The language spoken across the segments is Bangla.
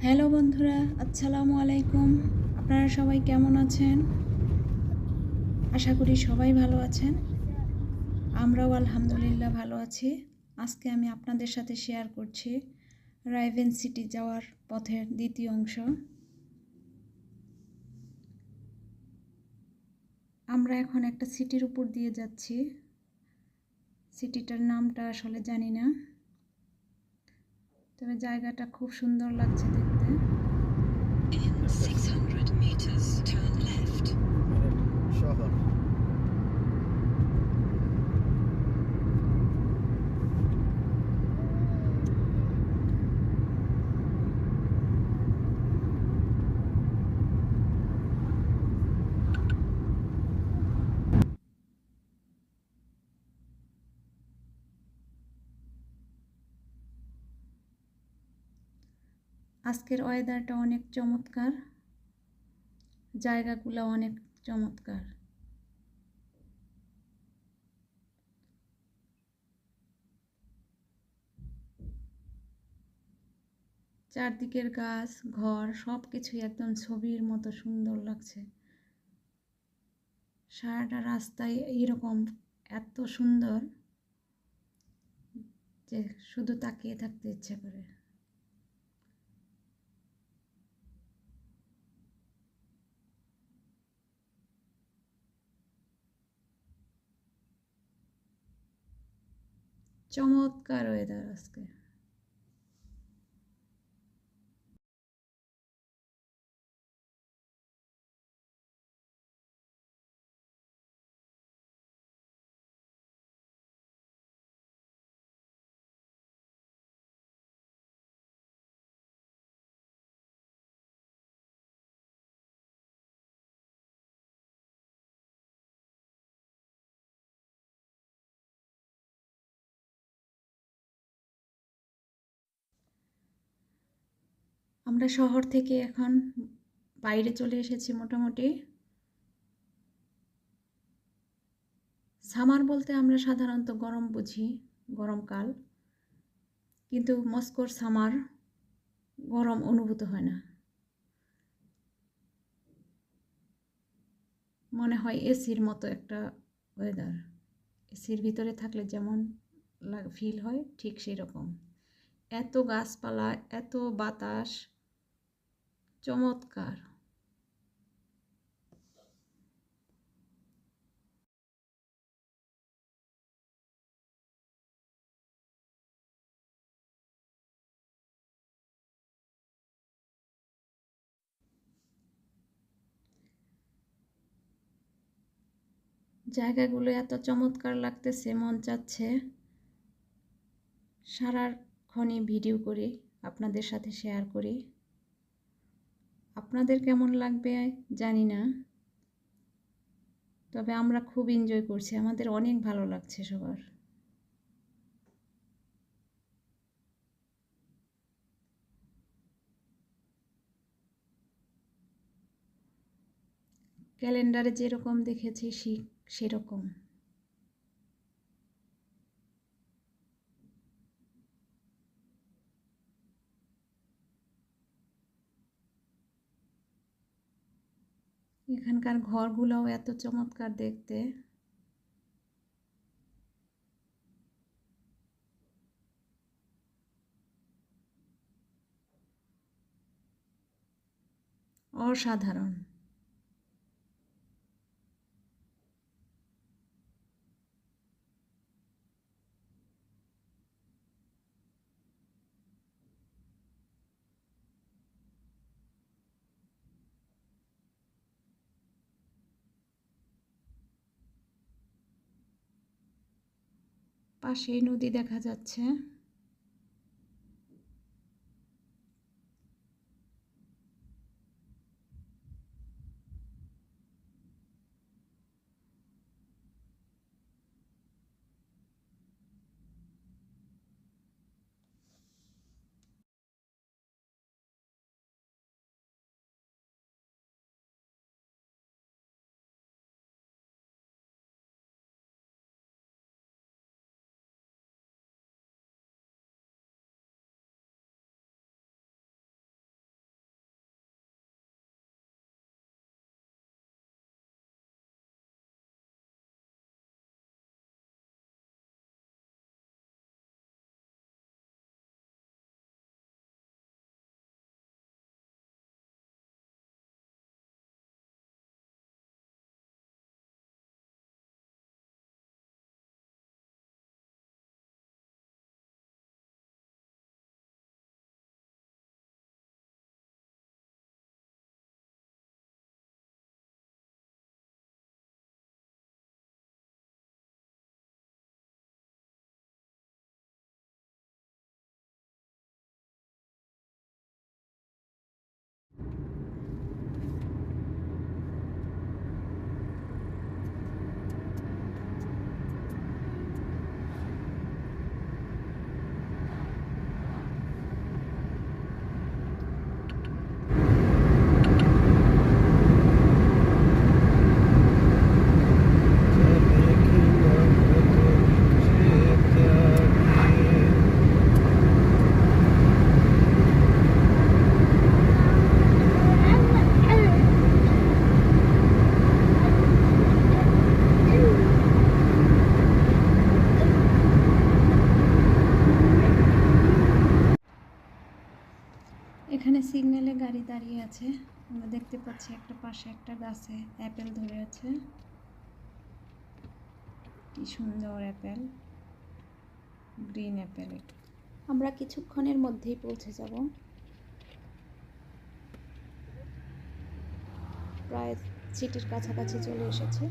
হ্যালো বন্ধুরা, আসসালামু আলাইকুম। আপনারা সবাই কেমন আছেন? আশা করি সবাই ভালো আছেন। আমরাও আলহামদুলিল্লাহ ভালো আছি। আজকে আমি আপনাদের সাথে শেয়ার করছি রাইভেন সিটি যাওয়ার পথের দ্বিতীয় অংশ। আমরা এখন একটা সিটির উপর দিয়ে যাচ্ছি। সিটিটার নামটা আসলে জানি না। তবে জায়গাটা খুব সুন্দর লাগছে দেখতে। 600 meters, turn left. Shut up. আজকের ওয়েদারটা অনেক চমৎকার। জায়গাগুলো অনেক চমৎকার। চারদিকের গাছ, ঘর সব কিছুই একদম ছবির মতো সুন্দর লাগছে। সারাটা রাস্তায় এইরকম এত সুন্দর যে শুধু তাকিয়ে থাকতে ইচ্ছে করে। চমৎকার ওয়েদার আজকে আমরা শহর থেকে এখন বাইরে চলে এসেছি মোটামুটি। সামার বলতে আমরা সাধারণত গরম বুঝি গরমকাল কিন্তু মস্কোর সামার গরম অনুভূত হয় না। মনে হয় এসির মতো একটা ওয়েদার এসির ভিতরে থাকলে যেমন ফিল হয়, ঠিক সেই রকম এত গাছপালা, এত বাতাস চমৎকার জায়গাগুলো এত চমৎকার লাগতেছে মন চাচ্ছে। সারাক্ষণই ভিডিও করি আপনাদের সাথে শেয়ার করি। আপনাদের কেমন লাগবে জানি না। তবে আমরা খুব এনজয় করছি, আমাদের অনেক ভালো লাগছে সবার। ক্যালেন্ডারে যেরকম দেখেছি সেরকম। এখানকার ঘরগুলোও এত চমৎকার দেখতে। অসাধারণ। পাশেই নদী দেখা যাচ্ছে। সিগন্যালে গাড়ি দাঁড়িয়ে আছে। আমরা দেখতে পাচ্ছি একটা পাশে একটা গাছে অ্যাপেল ধরে আছে। কি সুন্দর অ্যাপেল। গ্রিন অ্যাপেল আমরা কিছুক্ষণের মধ্যেই পৌঁছে যাব। প্রায় সিটির কাছাকাছি চলে এসেছে।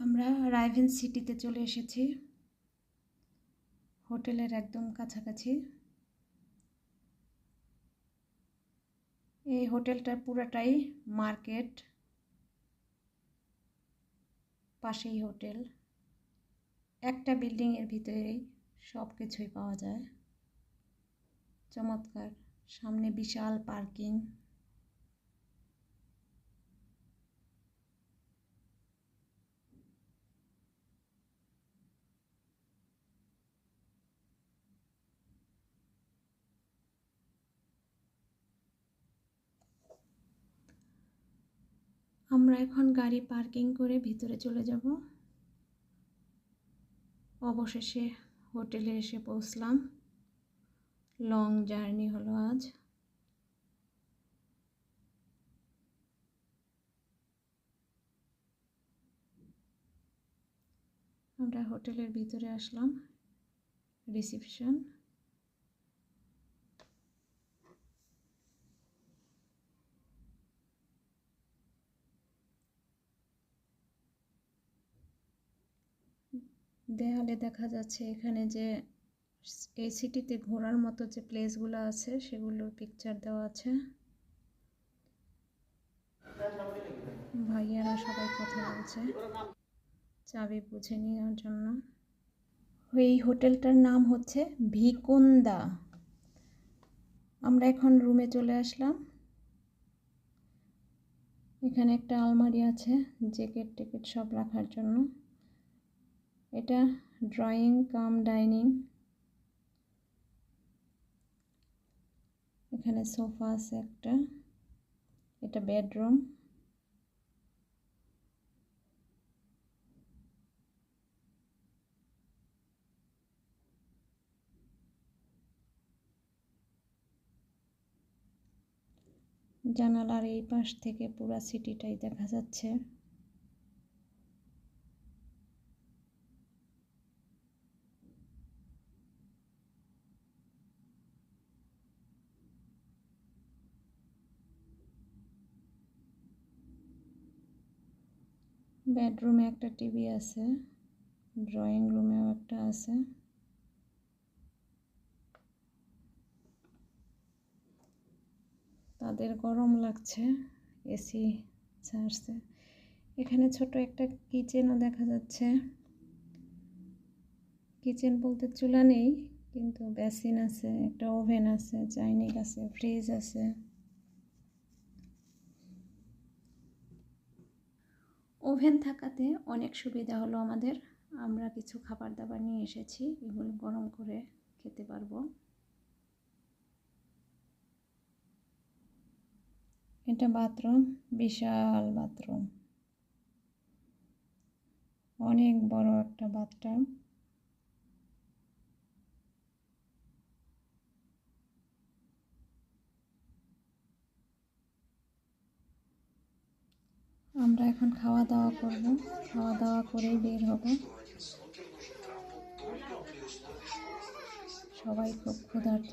আমরা রাইভেন সিটিতে চলে এসেছি। হোটেলের একদম কাছাকাছি। এই হোটেলটার পুরাটাই মার্কেট। পাশেই হোটেল। একটা বিল্ডিংয়ের ভিতরেই সব কিছুই পাওয়া যায়। চমৎকার। সামনে বিশাল পার্কিং। আমরা এখন গাড়ি পার্কিং করে ভিতরে চলে যাব। অবশেষে হোটেলে এসে পৌঁছলাম। লং জার্নি হলো আজ। আমরা হোটেলের ভিতরে আসলাম। রিসিপশন। দেয়ালে দেখা যাচ্ছে এখানে যে এই সিটিতে ঘোরার মতো যে প্লেসগুলো আছে, সেগুলোর পিকচার দেওয়া আছে। ভাইয়ারা সবাই কথা বলছে। চাবি বুঝে নেওয়ার জন্য। এই হোটেলটার নাম হচ্ছে ভিকুন্দা। আমরা এখন রুমে চলে আসলাম। এখানে একটা আলমারি আছে জ্যাকেট টেকেট সব রাখার জন্য। এটা ড্রয়িং কাম ডাইনিং এখানে সোফা আছে একটা। এটা বেডরুম জানালার এই পাশ থেকে পুরা সিটিটাই দেখা যাচ্ছে। বেডরুমে একটা টিভি আছে, ড্রয়িং রুমেও একটা আছে। তাদের গরম লাগছে, এসি ছাড়ছে। এখানে ছোট একটা কিচেনও দেখা যাচ্ছে। কিচেন বলতে চুলা নেই, কিন্তু বেসিন আছে, একটা ওভেন আছে চাইনিজ আছে, ফ্রিজ আছে। ওভেন থাকাতে অনেক সুবিধা হলো আমাদের। আমরা কিছু খাবার দাবার নিয়ে এসেছি, এগুলো গরম করে খেতে পারব। এটা বাথরুম, বিশাল বাথরুম। অনেক বড় একটা বাথরুম। আমরা এখন খাওয়া দাওয়া করব। খাওয়া দাওয়া করেই বের হব। সবাই খুব ক্ষুধার্ত।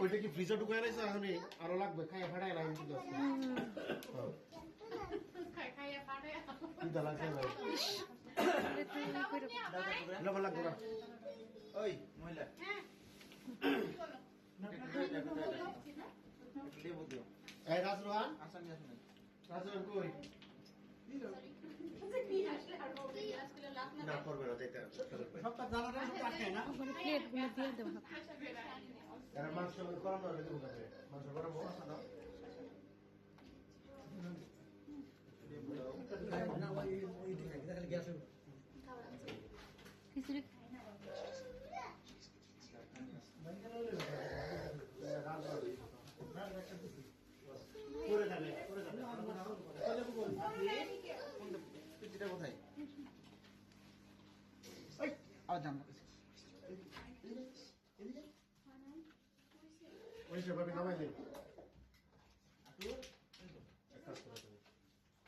ওইটা কি ফ্রিজে ঢুকাই রাখছো এখন আরও লাগবে খাইয়া ফাটাই রাখি কিন্তু আজকে। হ্যাঁ, খাই খাইয়া পাড়ে খিদা লাগছে ভাই। লবণ লাগবে না। ওই মহিলা হ্যাঁ একটু লেবু দিও। এই রাজরোহান রাজরোহান কই না করবে না জানাটা সব প্লেটগুলো দিয়ে দেবো মাংস গরম মাংস গরম হোক দাও গ্যাস খিচুড়ি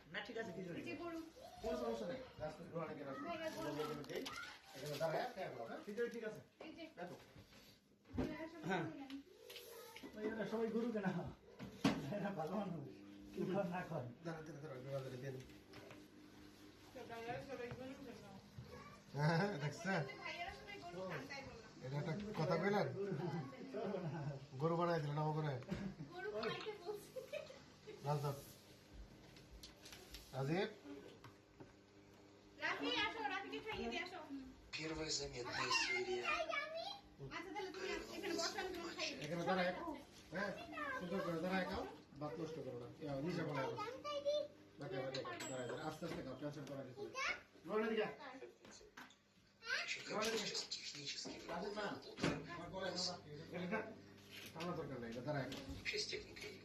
না ঠিক আছে কিছু কোন সমস্যা নেই ঠিক আছে সবাই গরু কেনা ভালো মানুষ না খান হ্যাঁ দেখছেন? এটা একটা কথা কইলেন গরু বানাই দিলেন আমার করে গরু খাইতে বলছি রাজদা রাজীব রাফি আসো রাফিকে খাইয়ে দিয়ে আসো Первая заметная серия. আচ্ছা তাহলে তুমি এখানে বসো আমি তোমাকে খাইয়ে দিই এখানে দাঁড়ায় হ্যাঁ সুন্দর করে দাঁড়ায় খাও বাত নষ্ট করো না ইয়া, নিচে বলা হবে বাকি হবে দেখ দাঁড়ায় দাঁড়ায় আস্তে আস্তে খাও টেনশন করা কিছু নেই রোলে দিকে Очень технический. Вообще с техникой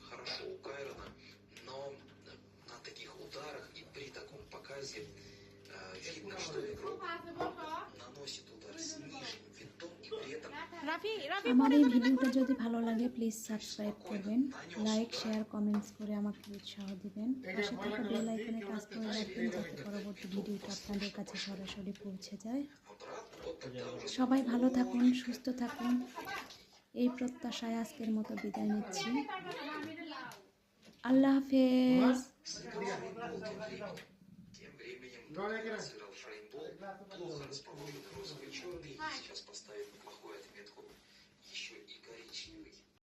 хорошо у Кайрона, но на таких ударах и при таком показе э, видно, что игрок наносит удар с нижней আমার এই ভিডিওটা যদি ভালো লাগে প্লিজ সাবস্ক্রাইব করবেন লাইক শেয়ার কমেন্টস করে আমাকে উৎসাহ দেবেন। পাশে থাকা বেল আইকনে কাজ করে রাখবেন যাতে পরবর্তী ভিডিওটা আপনাদের কাছে সরাসরি পৌঁছে যায়। সবাই ভালো থাকুন সুস্থ থাকুন। এই প্রত্যাশায় আজকের মতো বিদায় নিচ্ছি। আল্লাহ হাফেজ। Давай, Сериал плохо расположен русские черный сейчас поставим. микрофон.